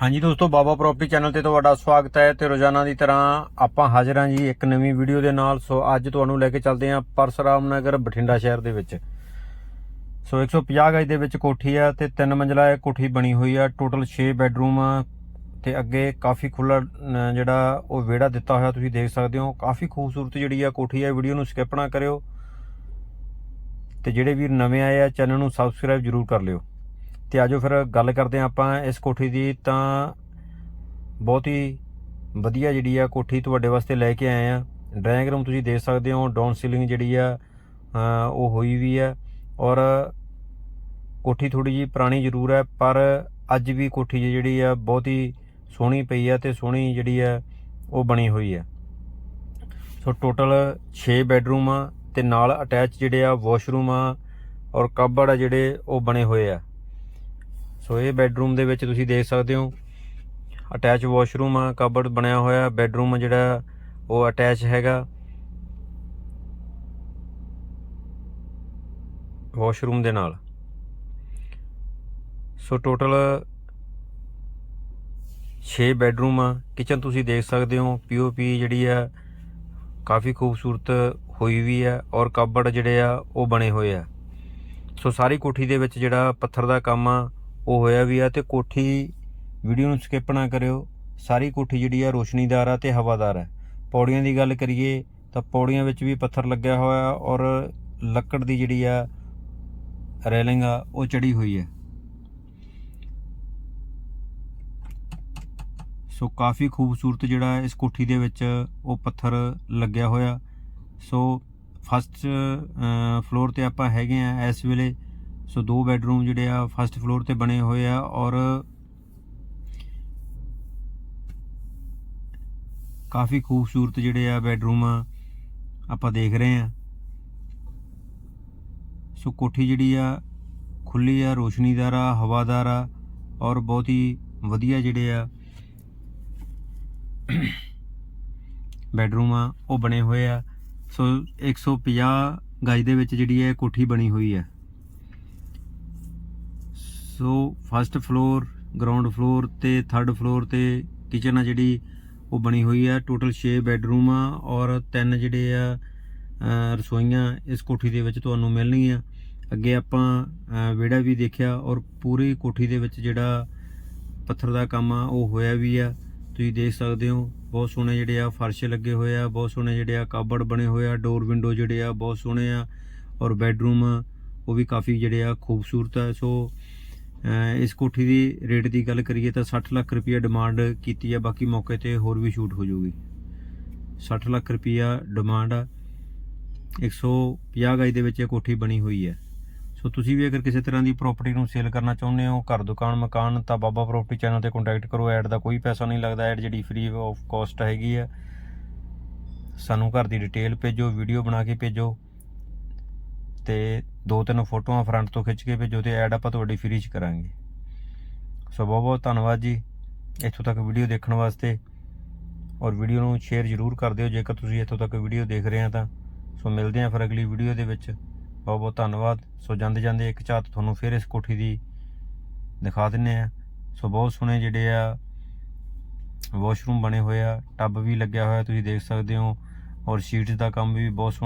ਹਾਂਜੀ ਦੋਸਤੋ, ਬਾਬਾ property channel ਤੇ ਤੁਹਾਡਾ ਸਵਾਗਤ ਹੈ ਤੇ ਰੋਜ਼ਾਨਾ ਦੀ ਤਰ੍ਹਾਂ ਆਪਾਂ ਹਾਜ਼ਰ ਹਾਂ ਜੀ ਇੱਕ ਨਵੀਂ ਵੀਡੀਓ ਦੇ ਨਾਲ। ਸੋ ਅੱਜ ਤੁਹਾਨੂੰ ਲੈ ਕੇ ਚੱਲਦੇ ਹਾਂ ਪਰਸਰਾਮ ਨਗਰ ਬਠਿੰਡਾ ਸ਼ਹਿਰ ਦੇ ਵਿੱਚ। ਸੋ 150 ਗਜ ਦੇ ਵਿੱਚ ਕੋਠੀ ਆ ਤੇ ਤਿੰਨ ਮੰਜ਼ਲਾ ਇਹ ਕੋਠੀ ਬਣੀ ਹੋਈ ਆ ਟੋਟਲ 6 ਬੈੱਡਰੂਮ ਆ ਤੇ ਅੱਗੇ ਕਾਫੀ ਖੁੱਲਾ ਜਿਹੜਾ ਉਹ ਵਿਹੜਾ ਦਿੱਤਾ ਹੋਇਆ ਤੁਸੀਂ ਦੇਖ ਸਕਦੇ ਹੋ। ਕਾਫੀ ਖੂਬਸੂਰਤ ਜਿਹੜੀ ਆ ਕੋਠੀ ਆ ਵੀਡੀਓ ਨੂੰ ਸਕਿਪ ਨਾ ਕਰਿਓ। ਤੇ ਜਿਹੜੇ ਵੀਰ ਨਵੇਂ ਆਏ ਆ, ਚੈਨਲ ਨੂੰ ਸਬਸਕ੍ਰਾਈਬ ਜਰੂਰ ਕਰ ਲਿਓ। ਤੇ ਆਜੋ ਫਿਰ ਗੱਲ ਕਰਦੇ ਹਾਂ ਆਪਾਂ ਇਸ ਕੋਠੀ ਦੀ। ਤਾਂ ਬਹੁਤ ਹੀ ਵਧੀਆ ਜਿਹੜੀ ਆ ਕੋਠੀ ਤੁਹਾਡੇ ਵਾਸਤੇ ਲੈ ਕੇ ਆਏ ਆ ਡਰਾਇੰਗ ਰੂਮ ਤੁਸੀਂ ਦੇਖ ਸਕਦੇ ਹੋ, ਡਾਊਨ ਸੀਲਿੰਗ ਜਿਹੜੀ ਆ ਉਹ ਹੋਈ ਵੀ ਆ। ਔਰ ਕੋਠੀ ਥੋੜੀ ਜੀ ਪੁਰਾਣੀ ਜ਼ਰੂਰ ਹੈ ਪਰ ਅੱਜ ਵੀ ਕੋਠੀ ਜਿਹੜੀ ਆ ਬਹੁਤ ਹੀ ਸੋਹਣੀ ਪਈ ਆ ਤੇ ਸੋਹਣੀ ਜਿਹੜੀ ਆ ਉਹ ਬਣੀ ਹੋਈ ਆ। ਸੋ ਟੋਟਲ 6 ਬੈੱਡਰੂਮ ਆ ਤੇ ਨਾਲ ਅਟੈਚ ਜਿਹੜੇ ਆ ਵਾਸ਼ਰੂਮ ਆ ਔਰ ਕਬੜ ਆ ਜਿਹੜੇ ਉਹ ਬਣੇ ਹੋਏ ਆ। ਸੋ ਇਹ ਬੈੱਡਰੂਮ ਦੇ ਵਿੱਚ ਤੁਸੀਂ ਦੇਖ ਸਕਦੇ ਹੋ। ਅਟੈਚ ਵਾਸ਼ਰੂਮ ਆ ਕਬਰਡ ਬਣਿਆ ਹੋਇਆ। ਬੈੱਡਰੂਮ ਜਿਹੜਾ, ਉਹ ਅਟੈਚ ਹੈਗਾ। ਵਾਸ਼ਰੂਮ ਦੇ ਨਾਲ। ਸੋ ਟੋਟਲ 6 ਬੈੱਡਰੂਮ ਆ। ਕਿਚਨ ਤੁਸੀਂ ਦੇਖ ਸਕਦੇ ਹੋ। ਪੀਓਪੀ ਜਿਹੜੀ ਆ, ਕਾਫੀ ਖੂਬਸੂਰਤ ਹੋਈ ਵੀ ਆ ਔਰ ਕਬਰਡ ਜਿਹੜੇ ਆ, ਉਹ ਬਣੇ ਹੋਏ ਆ। ਸੋ ਸਾਰੀ ਕੋਠੀ ਦੇ ਵਿੱਚ ਜਿਹੜਾ ਪੱਥਰ ਦਾ ਕੰਮ ਆ ਉਹ ਹੋਇਆ ਵੀ ਆ ਤੇ ਕੋਠੀ ਵੀਡੀਓ ਨੂੰ ਸਕਿਪ ਨਾ ਕਰਿਓ। ਸਾਰੀ ਕੋਠੀ ਜਿਹੜੀ ਆ ਰੋਸ਼ਨੀਦਾਰ ਆ ਤੇ ਹਵਾਦਾਰ ਹੈ ਪੌੜੀਆਂ ਦੀ ਗੱਲ ਕਰੀਏ ਤਾਂ ਪੌੜੀਆਂ ਵਿੱਚ ਵੀ ਪੱਥਰ ਲੱਗਿਆ ਹੋਇਆ ਔਰ ਲੱਕੜ ਦੀ ਜਿਹੜੀ ਆ ਰੈਲਿੰਗ ਆ, ਉਹ ਚੜੀ ਹੋਈ ਹੈ ਸੋ ਕਾਫੀ ਖੂਬਸੂਰਤ ਜਿਹੜਾ ਇਸ ਕੋਠੀ ਦੇ ਵਿੱਚ ਉਹ ਪੱਥਰ ਲੱਗਿਆ ਹੋਇਆ। ਸੋ ਫਸਟ ਫਲੋਰ ਤੇ ਆਪਾਂ ਹੈਗੇ ਆ ਇਸ ਵੇਲੇ। ਸੋ ਦੋ ਬੈੱਡਰੂਮ ਜਿਹੜੇ ਆ ਫਸਟ ਫਲੋਰ ਤੇ ਬਣੇ ਹੋਏ ਆ ਔਰ ਕਾਫੀ ਖੂਬਸੂਰਤ ਜਿਹੜੇ ਆ ਬੈੱਡਰੂਮ ਆ ਆਪਾਂ ਦੇਖ ਰਹੇ ਆ। ਸੋ ਕੋਠੀ ਜਿਹੜੀ ਆ, ਖੁੱਲੀ ਆ, ਰੋਸ਼ਨੀਦਾਰ ਆ, ਹਵਾਦਾਰ ਆ ਔਰ ਬਹੁਤ ਹੀ ਵਧੀਆ ਜਿਹੜੇ ਆ ਬੈੱਡਰੂਮ ਆ, ਉਹ ਬਣੇ ਹੋਏ ਆ। ਸੋ 150 ਗਜ ਦੇ ਵਿੱਚ ਜਿਹੜੀ ਹੈ ਕੋਠੀ ਬਣੀ ਹੋਈ ਹੈ so first floor ground floor ਤੇ ਥਰਡ ਫਲੋਰ ਤੇ ਕਿਚਨ ਆ ਜਿਹੜੀ, ਉਹ ਬਣੀ ਹੋਈ ਆ। ਟੋਟਲ 6 ਬੈੱਡਰੂਮ ਆ ਔਰ ਤਿੰਨ ਜਿਹੜੇ ਆ ਰਸੋਈਆਂ ਇਸ ਕੋਠੀ ਦੇ ਵਿੱਚ ਤੁਹਾਨੂੰ ਮਿਲਣਗੀਆਂ। ਅੱਗੇ ਆਪਾਂ ਅਹ ਵਿਹੜਾ ਵੀ ਦੇਖਿਆ ਔਰ ਪੂਰੀ ਕੋਠੀ ਦੇ ਵਿੱਚ ਜਿਹੜਾ ਪੱਥਰ ਦਾ ਕੰਮ ਆ, ਉਹ ਹੋਇਆ ਵੀ ਆ। ਤੁਸੀਂ ਦੇਖ ਸਕਦੇ ਹੋ, ਬਹੁਤ ਸੋਹਣੇ ਜਿਹੜੇ ਆ ਫਰਸ਼ ਲੱਗੇ ਹੋਏ ਆ, ਬਹੁਤ ਸੋਹਣੇ ਜਿਹੜੇ ਆ ਕਾਬੜ ਬਣੇ ਹੋਏ ਆ ਡੋਰ ਵਿੰਡੋ ਜਿਹੜੇ ਆ ਬਹੁਤ ਸੋਹਣੇ ਆ ਔਰ ਬੈੱਡਰੂਮ ਉਹ ਵੀ ਕਾਫੀ ਜਿਹੜੇ ਆ ਖੂਬਸੂਰਤ ਆ। ਸੋ ਇਸ ਕੋਠੀ ਦੀ ਰੇਟ ਦੀ ਗੱਲ ਕਰੀਏ ਤਾਂ 60 ਲੱਖ ਰੁਪਈਆ ਡਿਮਾਂਡ ਕੀਤੀ ਆ, ਬਾਕੀ ਮੌਕੇ ਤੇ ਹੋਰ ਵੀ ਸ਼ੂਟ ਹੋ ਜਾਊਗੀ। 60 ਲੱਖ ਰੁਪਈਆ ਡਿਮਾਂਡ ਆ। 150 ਗਜ ਦੇ ਵਿੱਚ ਇਹ ਕੋਠੀ ਬਣੀ ਹੋਈ ਹੈ ਸੋ ਤੁਸੀਂ ਵੀ ਅਗਰ ਕਿਸੇ ਤਰ੍ਹਾਂ ਦੀ ਪ੍ਰਾਪਰਟੀ ਨੂੰ ਸੇਲ ਕਰਨਾ ਚਾਹੁੰਦੇ ਹੋ, ਘਰ, ਦੁਕਾਨ, ਮਕਾਨ, ਤਾਂ ਬਾਬਾ ਪ੍ਰਾਪਰਟੀ ਚੈਨਲ ਤੇ ਕੰਟੈਕਟ ਕਰੋ। ਐਡ ਦਾ ਕੋਈ ਪੈਸਾ ਨਹੀਂ ਲੱਗਦਾ। ਐਡ ਜਿਹੜੀ ਫ੍ਰੀ ਆਫ ਕਾਸਟ ਹੈਗੀ ਆ, ਸਾਨੂੰ ਘਰ ਦੀ ਡਿਟੇਲ ਭੇਜੋ ਵੀਡੀਓ ਬਣਾ ਕੇ ਭੇਜੋ। ਤੇ ਦੋ ਤਿੰਨ ਫੋਟੋਆਂ ਫਰੰਟ ਤੋਂ ਖਿੱਚ ਕੇ ਭੇਜੋ ਤੇ ਐਡ ਆਪਾਂ ਤੁਹਾਡੀ ਫ੍ਰੀ ਚ ਕਰਾਂਗੇ। ਸੋ ਬਹੁਤ ਬਹੁਤ ਧੰਨਵਾਦ ਜੀ ਇੱਥੋਂ ਤੱਕ ਵੀਡੀਓ ਦੇਖਣ ਵਾਸਤੇ। ਔਰ ਵੀਡੀਓ ਨੂੰ ਸ਼ੇਅਰ ਜ਼ਰੂਰ ਕਰ ਦਿਓ, ਜੇਕਰ ਤੁਸੀਂ ਇੱਥੋਂ ਤੱਕ ਵੀਡੀਓ ਦੇਖ ਰਹੇ ਆ ਤਾਂ। ਸੋ ਮਿਲਦੇ ਹਾਂ ਫਿਰ ਅਗਲੀ ਵੀਡੀਓ ਦੇ ਵਿੱਚ। ਬਹੁਤ ਬਹੁਤ ਧੰਨਵਾਦ। ਸੋ ਜਾਂਦੇ ਜਾਂਦੇ ਇੱਕ ਝਾਤ ਤੁਹਾਨੂੰ ਫਿਰ ਇਸ ਕੋਠੀ ਦੀ ਦਿਖਾ ਦਿੰਨੇ ਆ। ਸੋ ਬਹੁਤ ਸੋਹਣੇ ਜਿਹੜੇ ਆ ਵਾਸ਼ਰੂਮ ਬਣੇ ਹੋਏ ਆ। ਟੱਬ ਵੀ ਲੱਗਿਆ ਹੋਇਆ ਤੁਸੀਂ ਦੇਖ ਸਕਦੇ ਹੋ। ਔਰ ਸ਼ੀਟਸ ਦਾ ਕੰਮ ਵੀ ਬਹੁਤ ਸੋਹਣਾ